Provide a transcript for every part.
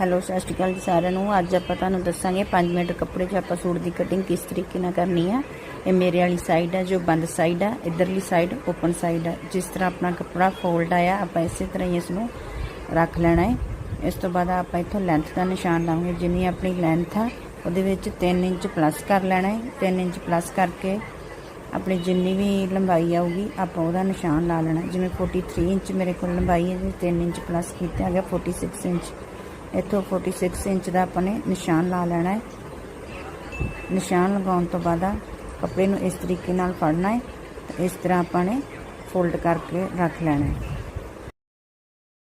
Hello, ਸਤਿ ਸ਼੍ਰੀ ਅਕਾਲ ਜੀ ਸਾਰਿਆਂ ਨੂੰ। ਅੱਜ ਆਪਾਂ ਤੁਹਾਨੂੰ ਦੱਸਾਂਗੇ 5 ਮਿੰਟ ਕੱਪੜੇ 'ਚ ਆਪਾਂ ਸੂਟ ਦੀ ਕਟਿੰਗ ਕਿਸ ਤਰੀਕੇ ਨਾਲ ਕਰਨੀ ਆ। ਇਹ ਮੇਰੇ ਵਾਲੀ ਸਾਈਡ ਆ, ਜੋ ਬੰਦ ਸਾਈਡ ਆ, ਇਧਰਲੀ ਸਾਈਡ ਓਪਨ ਸਾਈਡ ਆ। ਜਿਸ ਤਰ੍ਹਾਂ ਆਪਣਾ ਕੱਪੜਾ ਫੋਲਡ ਆਇਆ, ਆਪਾਂ ਇਸੇ ਤਰ੍ਹਾਂ ਹੀ ਇਸ ਨੂੰ ਰੱਖ ਲੈਣਾ ਹੈ। ਇਸ ਤੋਂ ਬਾਅਦ ਆਪਾਂ ਇੱਥੋਂ ਲੈਂਥ ਦਾ ਨਿਸ਼ਾਨ ਲਾਵਾਂਗੇ, ਜਿੰਨੀ ਆਪਣੀ ਲੈਂਥ ਆ, ਉਹਦੇ ਵਿੱਚ 3 ਇੰਚ ਪਲੱਸ ਕਰ ਲੈਣਾ ਹੈ। 3 ਇੰਚ ਪਲੱਸ ਕਰਕੇ ਆਪਣੀ ਜਿੰਨੀ ਵੀ ਲੰਬਾਈ ਆਊਗੀ, ਆਪਾਂ ਉਹਦਾ ਨਿਸ਼ਾਨ ਲਾ ਲੈਣਾ ਜਿਵੇਂ 43 ਇੰਚ ਮੇਰੇ ਕੋਲ ਲੰਬਾਈ ਹੈ ਜੀ 3 ਇੰਚ ਪਲੱਸ ਕੀਤਾ ਗਿਆ 46 ਇੰਚ। ਇੱਥੋਂ 46 ਇੰਚ ਦਾ ਆਪਾਂ ਨੇ ਨਿਸ਼ਾਨ ਲਾ ਲੈਣਾ ਹੈ। ਨਿਸ਼ਾਨ ਲਗਾਉਣ ਤੋਂ ਬਾਅਦ ਕੱਪੜੇ ਨੂੰ ਇਸ ਤਰੀਕੇ ਨਾਲ ਫੜਨਾ ਹੈ ਇਸ ਤਰ੍ਹਾਂ ਆਪਾਂ ਨੇ ਫੋਲਡ ਕਰਕੇ ਰੱਖ ਲੈਣਾ ਹੈ।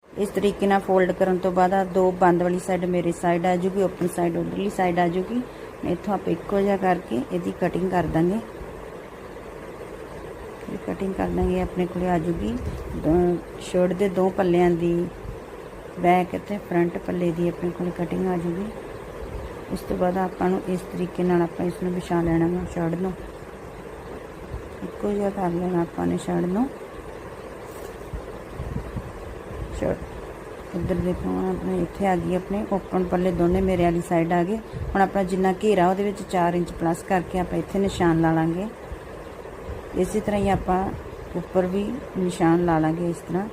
ਇਸ ਤਰੀਕੇ ਨਾਲ ਫੋਲਡ ਕਰਨ ਤੋਂ ਬਾਅਦ ਦੋ ਬੰਦ ਵਾਲੀ ਸਾਈਡ ਮੇਰੀ ਸਾਈਡ ਆ ਜੂਗੀ ਓਪਨ ਸਾਈਡ ਉਧਰਲੀ ਸਾਈਡ ਆ ਜੂਗੀ। ਇੱਥੋਂ ਆਪਾਂ ਇੱਕੋ ਜਿਹਾ ਕਰਕੇ ਇਹਦੀ ਕਟਿੰਗ ਕਰ ਦਾਂਗੇ। ਕਟਿੰਗ ਕਰ ਦਾਂਗੇ ਆਪਣੇ ਕੋਲ ਆ ਜੂਗੀ। ਸ਼ਰਟ ਦੇ ਦੋ ਪੱਲਿਆਂ ਦੀ ਬੈਕ ਅਤੇ ਫਰੰਟ ਪੱਲੇ ਦੀ ਆਪਣੇ ਕੋਲ ਕਟਿੰਗ ਆ ਜੂਗੀ। ਉਸ ਤੋਂ ਬਾਅਦ ਆਪਾਂ ਨੂੰ ਇਸ ਤਰੀਕੇ ਨਾਲ ਆਪਾਂ ਇਸ ਨੂੰ ਵਿਛਾ ਲੈਣਾ ਵਾ ਸ਼ਰਟ ਨੂੰ ਇੱਕੋ ਜਿਹਾ ਕਰ ਲੈਣਾ ਆਪਾਂ ਨੇ ਸ਼ਰਟ ਨੂੰ ਸ਼ਰਟ ਇੱਧਰ ਦੇਖੋ ਆਪਣੇ ਇੱਥੇ ਆ ਗਈ ਆਪਣੇ ਓਪਨ ਪੱਲੇ ਦੋਨੇ ਮੇਰੇ ਵਾਲੀ ਸਾਈਡ ਆ ਗਏ। ਹੁਣ ਆਪਣਾ ਜਿੰਨਾ ਘੇਰਾ ਉਹਦੇ ਵਿੱਚ 4 ਇੰਚ ਪਲੱਸ ਕਰਕੇ ਆਪਾਂ ਇੱਥੇ ਨਿਸ਼ਾਨ ਲਾ ਲਾਂਗੇ। ਇਸੇ ਤਰ੍ਹਾਂ ਹੀ ਆਪਾਂ ਉੱਪਰ ਵੀ ਨਿਸ਼ਾਨ ਲਾ ਲਾਂਗੇ ਇਸ ਤਰ੍ਹਾਂ।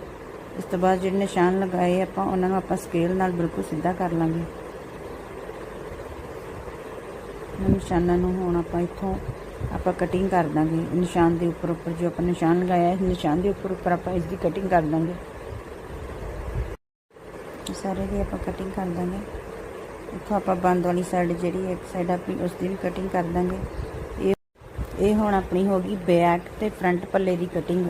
ਇਸ ਤੋਂ ਬਾਅਦ ਜਿਹੜੇ ਨਿਸ਼ਾਨ ਲਗਾਏ ਆਪਾਂ, ਉਹਨਾਂ ਨੂੰ ਆਪਾਂ ਸਕੇਲ ਨਾਲ ਬਿਲਕੁਲ ਸਿੱਧਾ ਕਰ ਲਾਂਗੇ। ਇਹਨਾਂ ਨਿਸ਼ਾਨਾਂ ਨੂੰ ਹੁਣ ਆਪਾਂ ਇੱਥੋਂ ਆਪਾਂ ਕਟਿੰਗ ਕਰ ਦਾਂਗੇ। ਨਿਸ਼ਾਨ ਦੇ ਉੱਪਰ ਉੱਪਰ ਜੋ ਆਪਾਂ ਨਿਸ਼ਾਨ ਲਗਾਇਆ ਹੈ ਨਿਸ਼ਾਨ ਦੇ ਉੱਪਰ ਉੱਪਰ ਆਪਾਂ ਇਸ ਦੀ ਕਟਿੰਗ ਕਰ ਦਾਂਗੇ। ਸਾਰੇ ਦੀ ਆਪਾਂ ਕਟਿੰਗ ਕਰ ਦਾਂਗੇ। ਇੱਥੋਂ ਆਪਾਂ ਬੰਦ ਵਾਲੀ ਸਾਈਡ ਜਿਹੜੀ ਇੱਕ ਸਾਈਡ ਆਪਣੀ ਉਸ ਦੀ ਵੀ ਕਟਿੰਗ ਕਰ ਦਾਂਗੇ। ਇਹ ਇਹ ਹੁਣ ਆਪਣੀ ਹੋ ਗਈ ਬੈਕ ਤੇ ਫਰੰਟ ਪੱਲੇ ਦੀ ਕਟਿੰਗ